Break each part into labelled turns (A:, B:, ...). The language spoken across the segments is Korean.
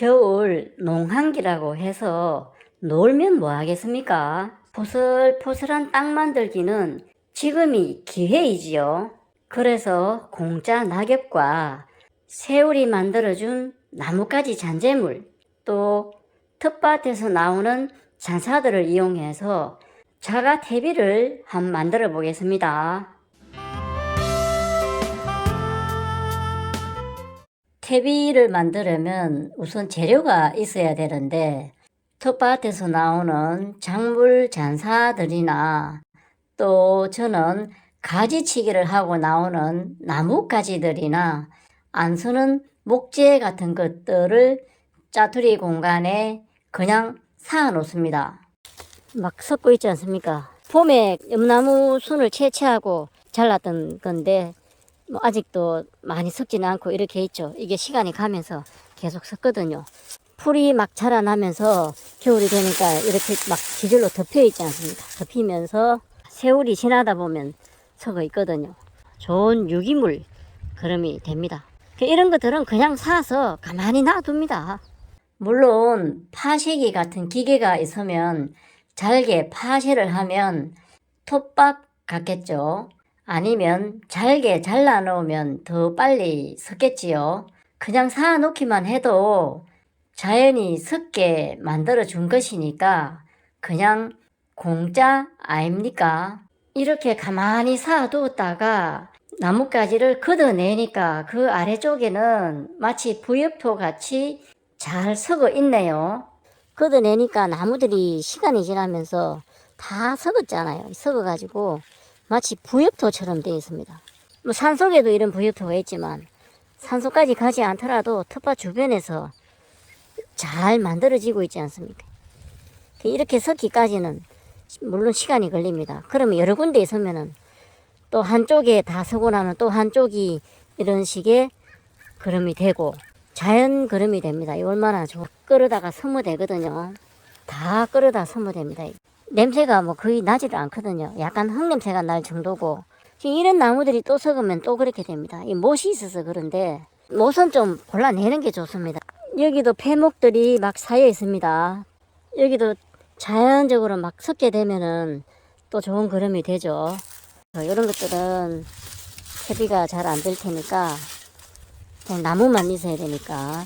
A: 겨울 농한기라고 해서 놀면 뭐 하겠습니까? 포슬포슬한 땅 만들기는 지금이 기회이지요. 그래서 공짜 낙엽과 새울이 만들어준 나뭇가지 잔재물, 또 텃밭에서 나오는 잔사들을 이용해서 자가 퇴비를 한번 만들어 보겠습니다. 퇴비를 만들려면 우선 재료가 있어야 되는데 텃밭에서 나오는 작물 잔사들이나 또 저는 가지치기를 하고 나오는 나무 가지들이나 안 쓰는 목재 같은 것들을 짜투리 공간에 그냥 쌓아 놓습니다. 막 섞고 있지 않습니까? 봄에 염나무 순을 채취하고 잘랐던 건데 뭐 아직도 많이 섞지는 않고 이렇게 있죠. 이게 시간이 가면서 계속 섞거든요. 풀이 막 자라나면서 겨울이 되니까 이렇게 막 지절로 덮여 있지 않습니까? 덮이면서 세월이 지나다 보면 섞어 있거든요. 좋은 유기물 그름이 됩니다. 그 이런 것들은 그냥 사서 가만히 놔둡니다. 물론 파쇄기 같은 기계가 있으면 잘게 파쇄를 하면 톱밥 같겠죠. 아니면 잘게 잘라 놓으면 더 빨리 섞겠지요. 그냥 사아 놓기만 해도 자연이 섞게 만들어 준 것이니까 그냥 공짜 아닙니까? 이렇게 가만히 사두었다가 나뭇가지를 걷어내니까 그 아래쪽에는 마치 부엽토 같이 잘 섞어 있네요. 걷어내니까 나무들이 시간이 지나면서 다 섞었잖아요. 섞어가지고 마치 부엽토처럼 되어 있습니다. 뭐 산속에도 이런 부엽토가 있지만 산속까지 가지 않더라도 텃밭 주변에서 잘 만들어지고 있지 않습니까? 이렇게 섞기까지는 물론 시간이 걸립니다. 그러면 여러 군데 있으면은 또 한쪽에 다 서고 나면 또 한쪽이 이런 식의 그름이 되고 자연 그름이 됩니다. 이 얼마나 좋아. 끓여다가 서무되거든요. 다 끓여다 서무됩니다. 냄새가 뭐 거의 나지도 않거든요. 약간 흙냄새가 날 정도고 지금 이런 나무들이 또 썩으면 또 그렇게 됩니다. 이 못이 있어서 그런데 못은 좀 골라내는 게 좋습니다. 여기도 폐목들이 막 쌓여 있습니다. 여기도 자연적으로 막 섞게 되면은 또 좋은 그림이 되죠. 이런 것들은 채비가 잘 안 될 테니까 그냥 나무만 있어야 되니까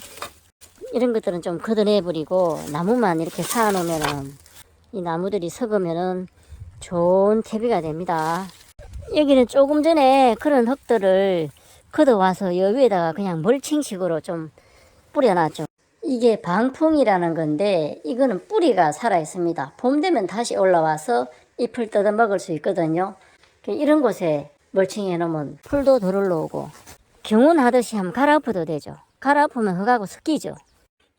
A: 이런 것들은 좀 걷어내 버리고 나무만 이렇게 쌓아 놓으면은 이 나무들이 썩으면은 좋은 퇴비가 됩니다. 여기는 조금 전에 그런 흙들을 걷어와서 여 위에다가 그냥 멀칭식으로 좀 뿌려놨죠. 이게 방풍이라는 건데 이거는 뿌리가 살아 있습니다. 봄 되면 다시 올라와서 잎을 뜯어 먹을 수 있거든요. 이런 곳에 멀칭해 놓으면 풀도 덜 올라오고 경운하듯이 한번 갈아엎어도 되죠. 갈아엎으면 흙하고 섞이죠.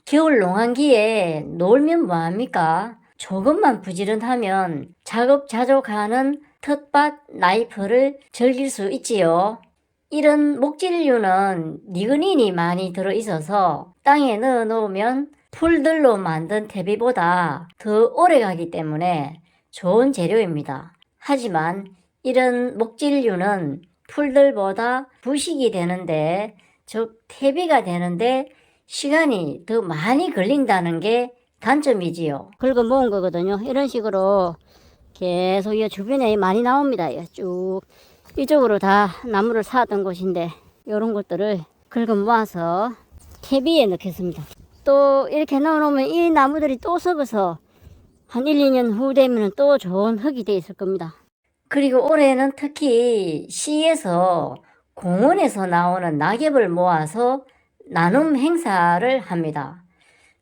A: 겨울 농한기에 놀면 뭐합니까? 조금만 부지런하면 작업자족하는 텃밭 라이프를 즐길 수 있지요. 이런 목질류는 니그닌이 많이 들어있어서 땅에 넣어 놓으면 풀들로 만든 퇴비보다 더 오래 가기 때문에 좋은 재료입니다. 하지만 이런 목질류는 풀들보다 부식이 되는데, 즉, 퇴비가 되는데 시간이 더 많이 걸린다는 게 단점이지요. 긁어 모은 거거든요. 이런 식으로 계속 이 주변에 많이 나옵니다. 쭉 이쪽으로 다 나무를 쌓았던 곳인데 이런 것들을 긁어 모아서 퇴비에 넣겠습니다. 또 이렇게 넣어놓으면 이 나무들이 또 썩어서 한 1, 2년 후 되면 또 좋은 흙이 돼 있을 겁니다. 그리고 올해는 특히 시에서 공원에서 나오는 낙엽을 모아서 나눔 행사를 합니다.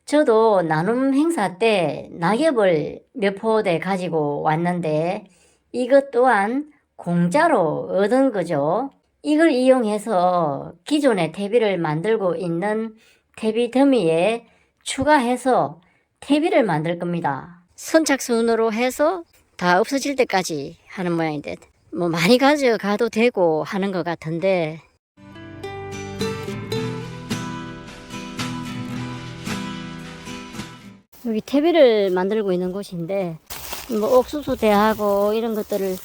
A: 저도 나눔 행사 때 낙엽을 몇 포대 가지고 왔는데 이것 또한 공짜로 얻은 거죠. 이걸 이용해서 기존의 퇴비를 만들고 있는 퇴비 더미에 추가해서 퇴비를 만들 겁니다. 선착순으로 해서 다 없어질 때까지 하는 모양인데 뭐 많이 가져가도 되고 하는 것 같은데 여기 퇴비를 만들고 있는 곳인데 뭐 옥수수 대하고 이런 것들을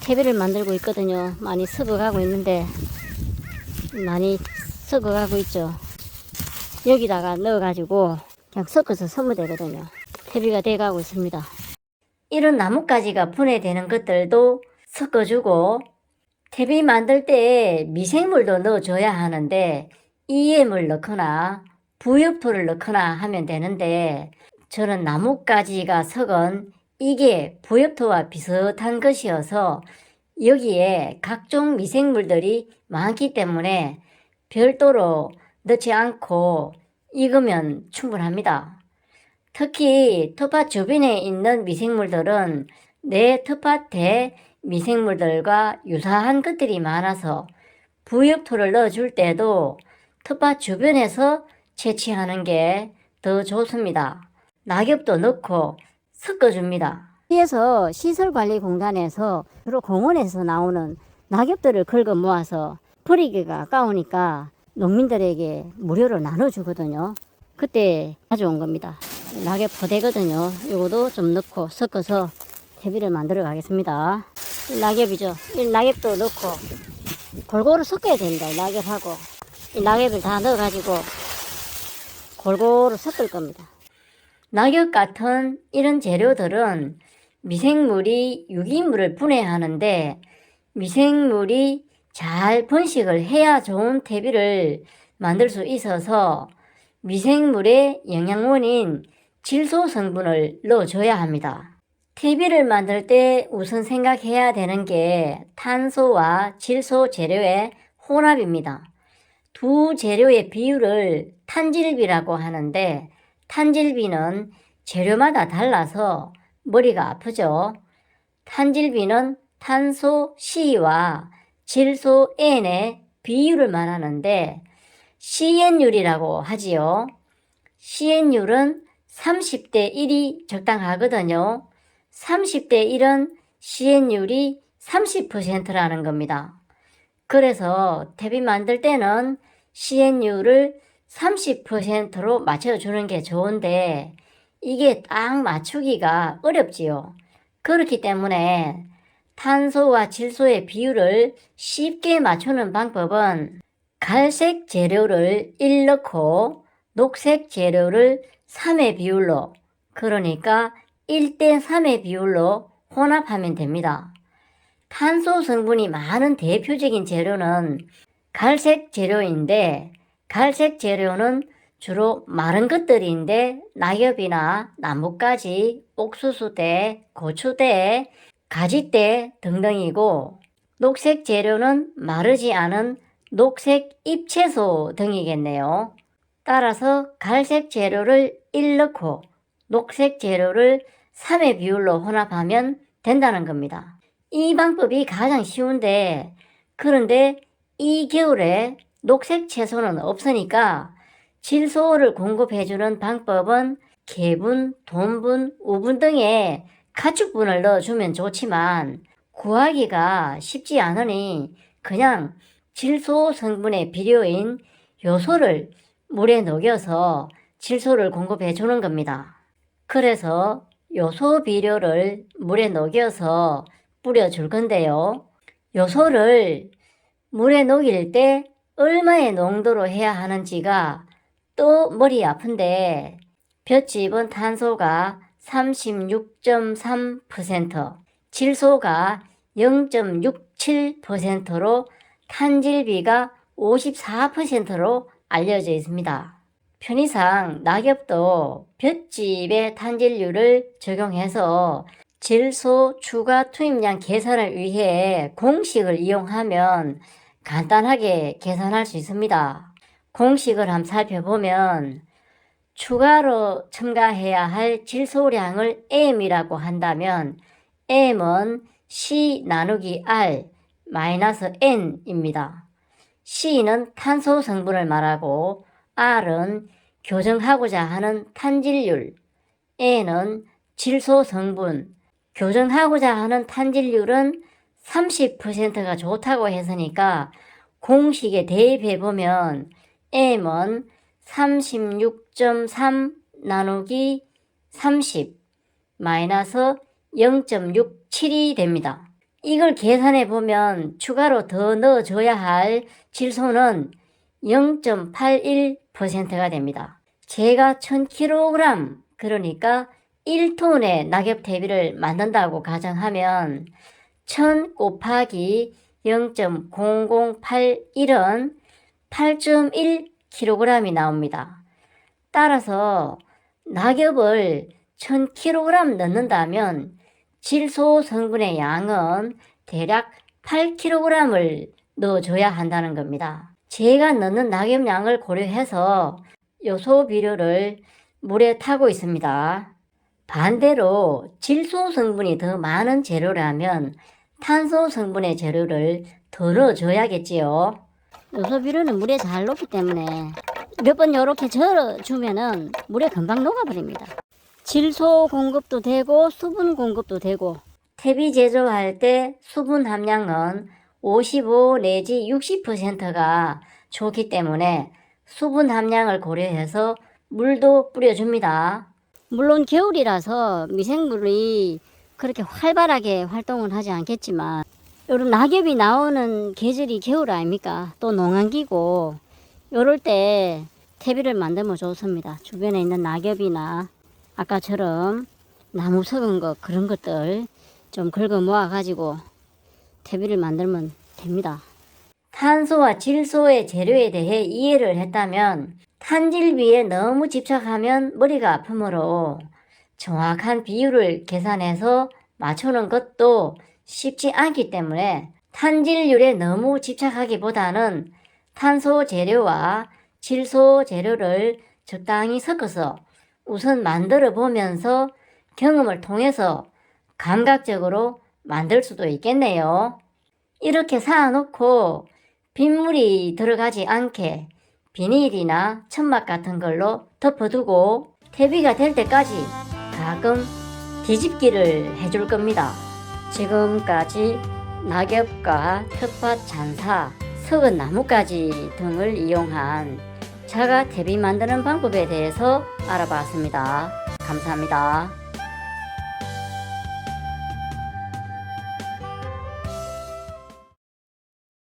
A: 퇴비를 만들고 있거든요. 많이 썩어가고 있는데 많이 썩어가고 있죠. 여기다가 넣어가지고 그냥 섞어서 쓰면 되거든요. 퇴비가 돼가고 있습니다. 이런 나뭇가지가 분해되는 것들도 섞어주고 퇴비 만들 때 미생물도 넣어줘야 하는데 EM을 넣거나 부엽토를 넣거나 하면 되는데 저는 나뭇가지가 섞은 이게 부엽토와 비슷한 것이어서 여기에 각종 미생물들이 많기 때문에 별도로 넣지 않고 익으면 충분합니다. 특히 텃밭 주변에 있는 미생물들은 내 텃밭에 미생물들과 유사한 것들이 많아서 부엽토를 넣어줄 때도 텃밭 주변에서 채취하는 게 더 좋습니다. 낙엽도 넣고 섞어줍니다. 시에서 시설관리공단에서 주로 공원에서 나오는 낙엽들을 긁어 모아서 버리기가 아까우니까 농민들에게 무료로 나눠주거든요. 그때 가져온 겁니다. 낙엽 포대거든요. 이것도 좀 넣고 섞어서 퇴비를 만들어 가겠습니다. 이 낙엽이죠. 이 낙엽도 넣고 골고루 섞어야 됩니다. 이 낙엽하고 이 낙엽을 다 넣어가지고 골고루 섞을 겁니다. 낙엽 같은 이런 재료들은 미생물이 유기물을 분해하는데 미생물이 잘 번식을 해야 좋은 퇴비를 만들 수 있어서 미생물의 영양원인 질소 성분을 넣어줘야 합니다. 퇴비를 만들 때 우선 생각해야 되는 게 탄소와 질소 재료의 혼합입니다. 두 재료의 비율을 탄질비라고 하는데 탄질비는 재료마다 달라서 머리가 아프죠. 탄질비는 탄소 C와 질소 N의 비율을 말하는데 CN율이라고 하지요. CN율은 30대 1이 적당하거든요. 30대 1은 CN율이 30%라는 겁니다. 그래서 퇴비 만들 때는 CN율을 30%로 맞춰주는 게 좋은데 이게 딱 맞추기가 어렵지요. 그렇기 때문에 탄소와 질소의 비율을 쉽게 맞추는 방법은 갈색 재료를 1 넣고 녹색 재료를 3의 비율로 그러니까 1대 3의 비율로 혼합하면 됩니다. 탄소 성분이 많은 대표적인 재료는 갈색 재료인데 갈색 재료는 주로 마른 것들인데 낙엽이나 나뭇가지, 옥수수대, 고추대, 가지대 등등이고 녹색 재료는 마르지 않은 녹색 잎채소 등이겠네요. 따라서 갈색 재료를 1 넣고 녹색 재료를 3의 비율로 혼합하면 된다는 겁니다. 이 방법이 가장 쉬운데 그런데 이 겨울에 녹색 채소는 없으니까 질소를 공급해주는 방법은 개분, 돈분, 우분 등의 가축분을 넣어주면 좋지만 구하기가 쉽지 않으니 그냥 질소 성분의 비료인 요소를 물에 녹여서 질소를 공급해 주는 겁니다. 그래서 요소 비료를 물에 녹여서 뿌려 줄 건데요. 요소를 물에 녹일 때 얼마의 농도로 해야 하는지가 또 머리 아픈데 볏짚은 탄소가 36.3%, 질소가 0.67%로 탄질비가 54%로 알려져 있습니다. 편의상 낙엽도 볏짚의 탄질률을 적용해서 질소 추가 투입량 계산을 위해 공식을 이용하면 간단하게 계산할 수 있습니다. 공식을 한번 살펴보면 추가로 첨가해야 할 질소량을 M이라고 한다면 M은 C 나누기 R 마이너스 N입니다. C는 탄소 성분을 말하고 R은 교정하고자 하는 탄질률, N은 질소 성분, 교정하고자 하는 탄질률은 30%가 좋다고 했으니까 공식에 대입해 보면 M은 36.3 나누기 30 마이너스 0.67이 됩니다. 이걸 계산해 보면 추가로 더 넣어줘야 할 질소는 0.81%가 됩니다. 제가 1000kg 그러니까 1톤의 낙엽 대비를 만든다고 가정하면 1000 곱하기 0.0081은 8.1kg이 나옵니다. 따라서 낙엽을 1000kg 넣는다면 질소 성분의 양은 대략 8kg을 넣어줘야 한다는 겁니다. 제가 넣는 낙엽 양을 고려해서 요소 비료를 물에 타고 있습니다. 반대로 질소 성분이 더 많은 재료라면 탄소 성분의 재료를 더 넣어줘야겠지요. 요소 비료는 물에 잘 녹기 때문에 몇 번 이렇게 절어주면은 물에 금방 녹아버립니다. 질소 공급도 되고 수분 공급도 되고 퇴비 제조할 때 수분 함량은 55 내지 60%가 좋기 때문에 수분 함량을 고려해서 물도 뿌려줍니다. 물론 겨울이라서 미생물이 그렇게 활발하게 활동을 하지 않겠지만 요런 낙엽이 나오는 계절이 겨울 아닙니까? 또 농한기고 요럴 때 퇴비를 만들면 좋습니다. 주변에 있는 낙엽이나 아까처럼 나무 썩은 거 그런 것들 좀 긁어 모아 가지고 퇴비를 만들면 됩니다. 탄소와 질소의 재료에 대해 이해를 했다면 탄질비에 너무 집착하면 머리가 아프므로 정확한 비율을 계산해서 맞추는 것도 쉽지 않기 때문에 탄질률에 너무 집착하기보다는 탄소 재료와 질소 재료를 적당히 섞어서 우선 만들어 보면서 경험을 통해서 감각적으로 만들 수도 있겠네요. 이렇게 쌓아놓고 빗물이 들어가지 않게 비닐이나 천막 같은 걸로 덮어두고 퇴비가 될 때까지 가끔 뒤집기를 해줄 겁니다. 지금까지 낙엽과 텃밭 잔사, 썩은 나뭇가지 등을 이용한 자가 퇴비 만드는 방법에 대해서 알아봤습니다. 감사합니다.